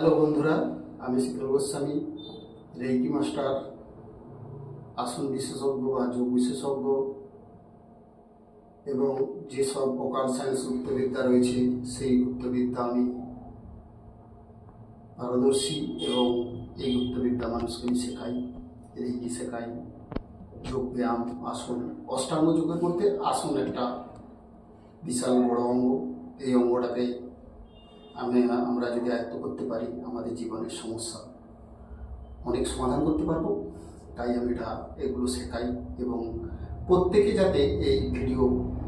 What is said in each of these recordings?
Hello বন্ধুরা, আমি শিখর Goswami, reiki master, আসন বিশেষজ্ঞ বা যোগ বিশেষজ্ঞ, এবং যেসব ভোকাল সায়েন্স গুপ্তবিদ্যা রয়েছে, সেই গুপ্তবিদ্যা আমি পারদর্শী এবং এই গুপ্তবিদ্যা মানুষকে আমি শেখাই, রেইকি শেখাই, যোগ ব্যায়াম, আসন, অষ্টাঙ্গ যোগের মধ্যে আসন একটা বিশাল বড় অঙ্গ। এই অঙ্গটাকে আমি আমরা যদি আয়ত্ত করতে পারি, আমাদের জীবনের সমস্যা অনেক সমাধান করতে পারব। তাই আমি এটা এগুলো শেখাই এবং প্রত্যেকে যাতে এই ভিডিও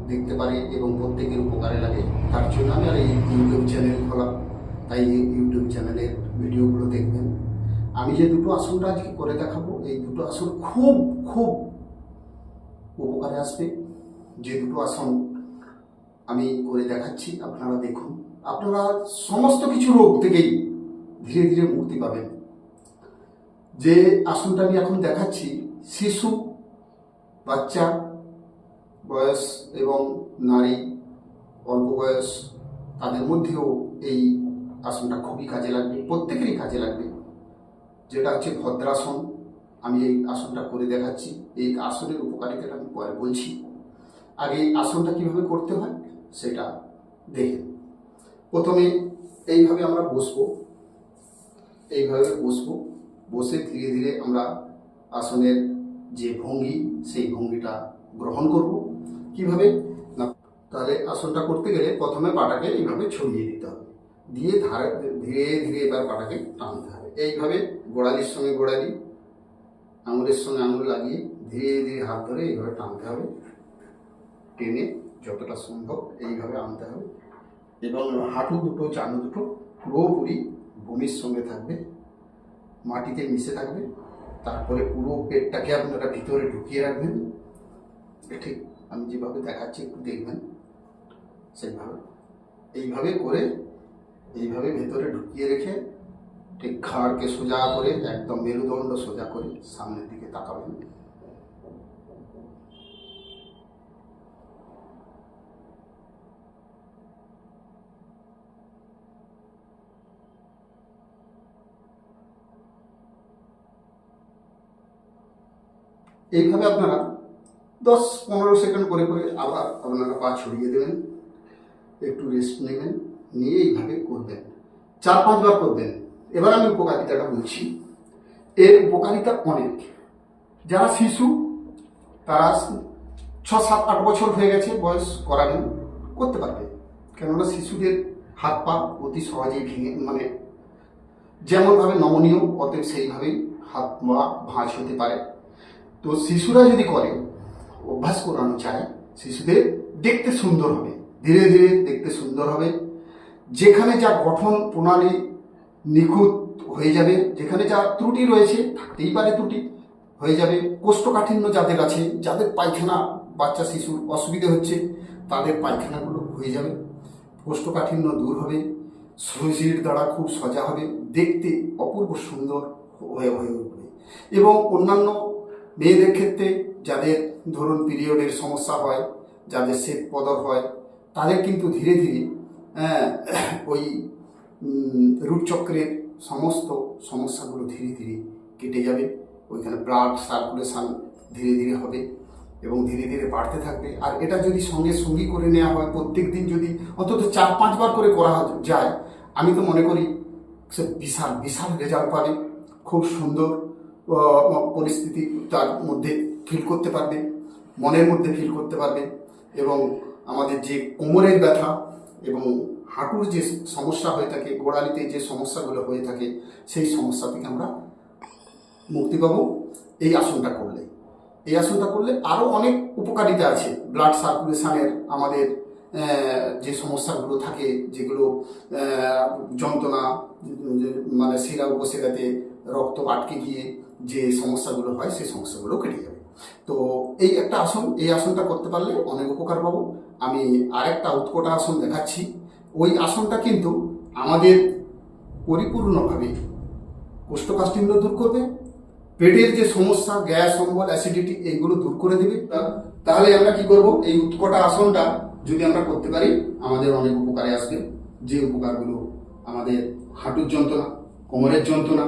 দেখতে পারে এবং প্রত্যেকের উপকারে লাগে, তার জন্য আমি আর এই ইউটিউব চ্যানেল খোলা। তাই এই ইউটিউব চ্যানেলের ভিডিওগুলো দেখবেন। আমি যে দুটো আসনটা আজকে করে দেখাবো, এই দুটো আসন খুব খুব উপকারে আসবে। যে দুটো আসন আমি করে দেখাচ্ছি, আপনারা দেখুন। আপনারা সমস্ত কিছু রোগ থেকেই ধীরে ধীরে মুক্তি পাবেন। যে আসনটা আমি এখন দেখাচ্ছি, শিশু, বাচ্চা, বয়স এবং নারী, অল্প বয়স, তাদের মধ্যেও এই আসনটা খুবই কাজে লাগবে, প্রত্যেকেরই কাজে লাগবে। যেটা হচ্ছে ভদ্রাসন, আমি এই আসনটা করে দেখাচ্ছি। এই আসনের উপকারিতাটা আমি পরে বলছি। আগে এই আসনটা কীভাবে করতে হয়, সেটা দেখে প্রথমে এইভাবে আমরা বসবো। এইভাবে বসবো। বসে ধীরে ধীরে আমরা আসনের যে ভঙ্গি, সেই ভঙ্গিটা গ্রহণ করব। কীভাবে? না, তাহলে আসনটা করতে গেলে প্রথমে পাটাকে এইভাবে ছড়িয়ে দিতে হবে। দিয়ে ধারে, ধীরে ধীরে এবার পাটাকে টানতে হবে। এইভাবে গোড়ালির সঙ্গে গোড়ালি, আঙুলের সঙ্গে আঙুল লাগিয়ে ধীরে ধীরে হাত ধরে এইভাবে টানতে হবে। টেনে যতটা সম্ভব এইভাবে আনতে হবে। এবং হাঁটু দুটো চানু দুটো পুরোপুরি ভূমির সঙ্গে থাকবে, মাটিতে মিশে থাকবে। তারপরে পুরো পেটটাকে আপনারা ভিতরে ঢুকিয়ে রাখবেন। ঠিক আমি যেভাবে দেখাচ্ছি, একটু দেখবেন। সেইভাবে। এইভাবে করে, এইভাবে ভেতরে ঢুকিয়ে রেখে ঠিক ঘাড়কে সোজা করে, একদম মেরুদণ্ড সোজা করে সামনের দিকে তাকাবেন। এইভাবে আপনারা দশ পনেরো সেকেন্ড করে করে আবার আপনারা পা ছড়িয়ে দেবেন, একটু রেস্ট নেবেন, নিয়ে এইভাবে করবেন। চার পাঁচবার করবেন। এবার আমি উপকারিতাটা বলছি। এর উপকারিতা অনেক। যারা শিশু, তারা ছ সাত আট বছর হয়ে গেছে, বয়স করাবেন করতে পারবে। কেননা শিশুদের হাত পা অতি সহজেই ভেঙে মানে যেমনভাবে নমনীয়, অতএব সেইভাবেই হাত পা ভাঁজ হতে পারে। তো শিশুরা যদি করে, অভ্যাস করানো চায় শিশুদের দেখতে সুন্দর হবে, ধীরে ধীরে দেখতে সুন্দর হবে। যেখানে যা গঠন প্রণালী নিখুঁত হয়ে যাবে, যেখানে যা ত্রুটি রয়েছে, থাকতেই পারে ত্রুটি, হয়ে যাবে। কোষ্ঠকাঠিন্য যাদের আছে, যাদের পায়খানা বাচ্চা শিশুর অসুবিধে হচ্ছে, তাদের পায়খানাগুলো হয়ে যাবে, কোষ্ঠকাঠিন্য দূর হবে শরীর দ্বারা খুব সজা হবে, দেখতে অপূর্ব সুন্দর হয়ে হয়ে উঠবে। এবং অন্যান্য মেয়েদের ক্ষেত্রে যাদের ধরুন পিরিয়ডের সমস্যা হয় যাদের শ্বেত পদর হয় তাদের কিন্তু ধীরে ধীরে হ্যাঁ, ওই রূপচক্রের সমস্ত সমস্যাগুলো ধীরে ধীরে কেটে যাবে। ওইখানে ব্লাড সার্কুলেশন ধীরে ধীরে হবে এবং ধীরে ধীরে বাড়তে থাকবে। আর এটা যদি সঙ্গে সঙ্গী করে নেওয়া হয় প্রত্যেক দিন যদি অন্তত চার পাঁচবার করে করা যায় আমি তো মনে করি সে বিশাল বিশাল রেজাল্ট পাবে। খুব সুন্দর পরিস্থিতি তার মধ্যে ফিল করতে পারবে, মনের মধ্যে ফিল করতে পারবে এবং আমাদের যে কোমরের ব্যথা এবং হাঁটুর যে সমস্যা হয়ে থাকে, গোড়ালিতে যে সমস্যাগুলো হয়ে থাকে, সেই সমস্যা থেকে আমরা মুক্তি পাবো। এই আসনটা করলে, এই আসনটা করলে আরও অনেক উপকারিতা আছে। ব্লাড সার্কুলেশনের আমাদের যে সমস্যাগুলো থাকে, যেগুলো যন্ত্রণা মানে শিরা উপশিরাতে রক্ত আটকে গিয়ে যে সমস্যাগুলো হয়, সেই সমস্যাগুলো কেটে যাবে। তো এই একটা আসন, এই আসনটা করতে পারলে অনেক উপকার পাবো। আমি আরেকটা উৎকট আসন দেখাচ্ছি। ওই আসনটা কিন্তু আমাদের পরিপূর্ণভাবে কোষ্ঠকাঠিন্য দূর করবে, পেটের যে সমস্যা, গ্যাস, অম্বল, অ্যাসিডিটি, এইগুলো দূর করে দেবে। তাহলে আমরা কি করব? এই উৎকটা আসনটা যদি আমরা করতে পারি আমাদের অনেক উপকারে আসবে। যে উপকারগুলো আমাদের হাঁটুর যন্ত্রণা কোমরের যন্ত্রণা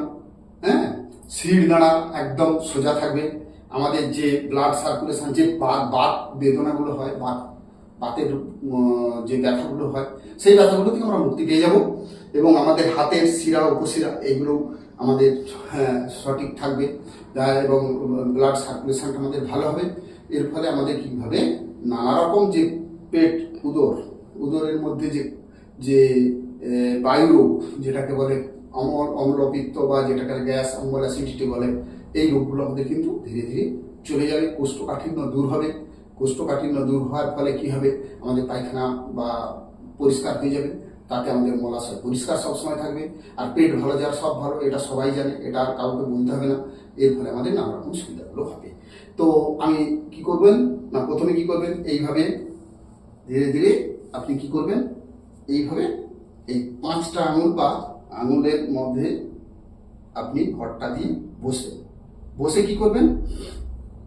হ্যাঁ? শির দাঁড়া একদম সোজা থাকবে। আমাদের যে ব্লাড সার্কুলেশন যে বাত বাত বেদনাগুলো হয় বাত বাতের যে ব্যথাগুলো হয় সেই ব্যথাগুলো থেকে আমরা মুক্তি পেয়ে যাব। এবং আমাদের হাতের শিরা উপশিরা এগুলো আমাদের হ্যাঁ, সঠিক থাকবে। এবং ব্লাড সার্কুলেশনটা আমাদের ভালো হবে। এর ফলে আমাদের কীভাবে নানা রকম যে পেট উদর, উদরের মধ্যে যে যে বায়ুরোগ যেটাকে বলে অমল, অম্লপিত্ত বা যেটাকে গ্যাস অম্বল অ্যাসিডিটি বলে, এই রোগগুলো আমাদের কিন্তু ধীরে ধীরে চলে যাবে, কোষ্ঠকাঠিন্য দূর হবে। কোষ্ঠকাঠিন্য দূর হওয়ার ফলে কি হবে? আমাদের পায়খানা বা পরিষ্কার হয়ে যাবে, তাতে আমাদের মলাশয় পরিষ্কার সবসময় থাকবে। আর পেট ভালো যার সব ভালো, এটা সবাই জানে, এটা আর কাউকে বলতে হবে না। এর ফলে আমাদের নানা রকম সুবিধাগুলো হবে। তো আমি কি করবেন? না, প্রথমে কি করবেন? এইভাবে ধীরে ধীরে আপনি কি করবেন? এইভাবে এই পাঁচটা আঙুল বা আঙুলের মধ্যে আপনি ঘরটা দিয়ে বসে বসে কি করবেন?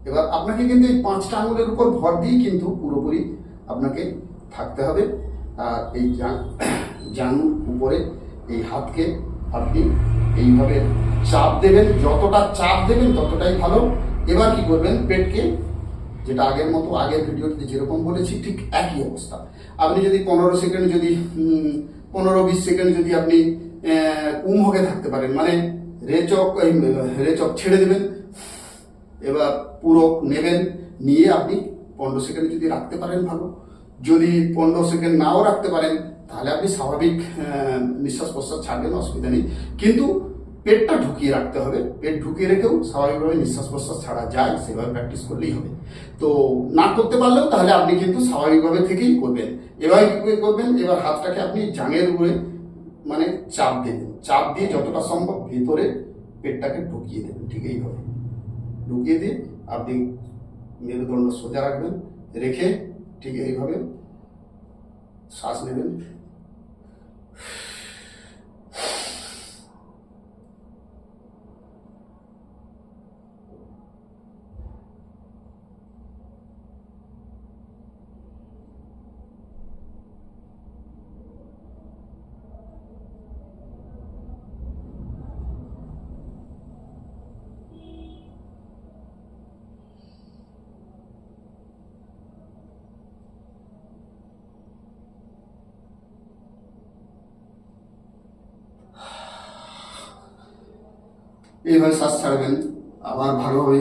এবার আপনাকে কিন্তু এই পাঁচটা আঙুলের উপর ভর দিয়ে কিন্তু পুরোপুরি আপনাকে থাকতে হবে। আর এই জান- জানুর উপরে এই হাতকে আপনি এইভাবে চাপ দেবেন, যতটা চাপ দেবেন ততটাই ভালো। এবার কি করবেন? পেটকে যেটা আগের মতো আগের ভিডিওতে যেরকম বলেছি, ঠিক একই অবস্থা। আপনি যদি পনেরো সেকেন্ড যদি পনেরো বিশ সেকেন্ড যদি আপনি কুম্ভকে থাকতে পারেন মানে রেচক রেচক ছেড়ে দেবেন, এবার পুরো নেবেন, নিয়ে আপনি পনেরো সেকেন্ড যদি রাখতে পারেন ভালো। যদি পনেরো সেকেন্ড নাও রাখতে পারেন, তাহলে আপনি স্বাভাবিক নিঃশ্বাস প্রশ্বাস ছাড়বেন, অসুবিধা নেই। কিন্তু পেটটা ঢুকিয়ে রাখতে হবে। পেট ঢুকিয়ে রেখেও স্বাভাবিকভাবে নিঃশ্বাস প্রশ্বাস ছাড়া যায়, সেভাবে প্র্যাকটিস করলেই হবে। তো না করতে পারলেও তাহলে আপনি কিন্তু স্বাভাবিকভাবে থেকেই করবেন। এবার করবেন? এবার হাতটাকে আপনি জাঙের উপরে মানে চাপ দেবেন চাপ দিয়ে যতটা সম্ভব ভেতরে পেটটাকে ঢুকিয়ে দেবেন, ঠিক এইভাবে। ঢুকিয়ে দিয়ে আপনি মেরুদণ্ড সোজা রাখবেন, রেখে ঠিক এইভাবে শ্বাস নেবেন। এইভাবে শ্বাস ছাড়বেন, আবার ভালোভাবে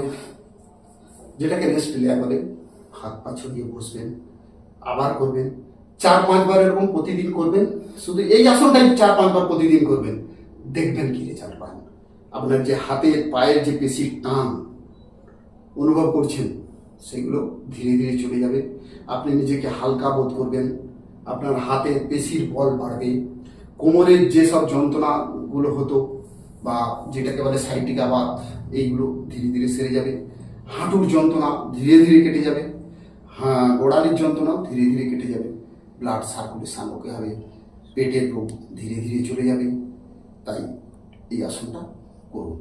যেটাকে রেস্ট লেয়া বলে হাত পা ছড়িয়ে বসবেন, আবার করবেন, চার পাঁচবার এরকম প্রতিদিন করবেন, শুধু এই আসনটাই চার পাঁচবার প্রতিদিন করবেন, দেখবেন কি রেজাল্ট পান। আপনার যে হাতের পায়ের যে পেশির টান অনুভব করছেন, সেগুলো ধীরে ধীরে চলে যাবে। আপনি নিজেকে হালকা বোধ করবেন, আপনার হাতের পেশির বল বাড়বে, কোমরের যেসব যন্ত্রণাগুলো হতো বা যেটাকে বলে সাইটিক আবাদ এইগুলো ধীরে ধীরে সেরে যাবে। হাঁটুর যন্ত্রণা ধীরে ধীরে কেটে যাবে। হ্যাঁ গোড়ালির যন্ত্রণাও ধীরে ধীরে কেটে যাবে। ব্লাড সার্কুলেশন ওকে হবে, পেটের রোগ ধীরে ধীরে চলে যাবে। তাই এই আসনটা করুন।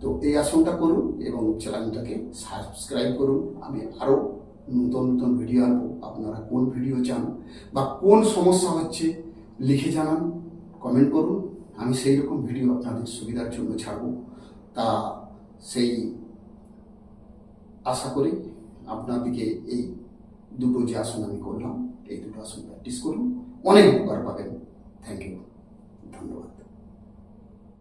তো এই আসনটা করুন এবং চ্যানেলটাকে সাবস্ক্রাইব করুন। আমি আরও নতুন নতুন ভিডিও আনব। আপনারা কোন ভিডিও চান বা কোন সমস্যা হচ্ছে, লিখে জানান, কমেন্ট করুন। আমি সেই রকম ভিডিও আপনাদের সুবিধার জন্য ছাড়ব। তা সেই আশা করি আপনাদেরকে এই দুটো যে আসন আমি করলাম, এই দুটো আসন প্র্যাকটিস করুন। অনেক উপকার পাবেন। থ্যাংক ইউ ধন্যবাদ।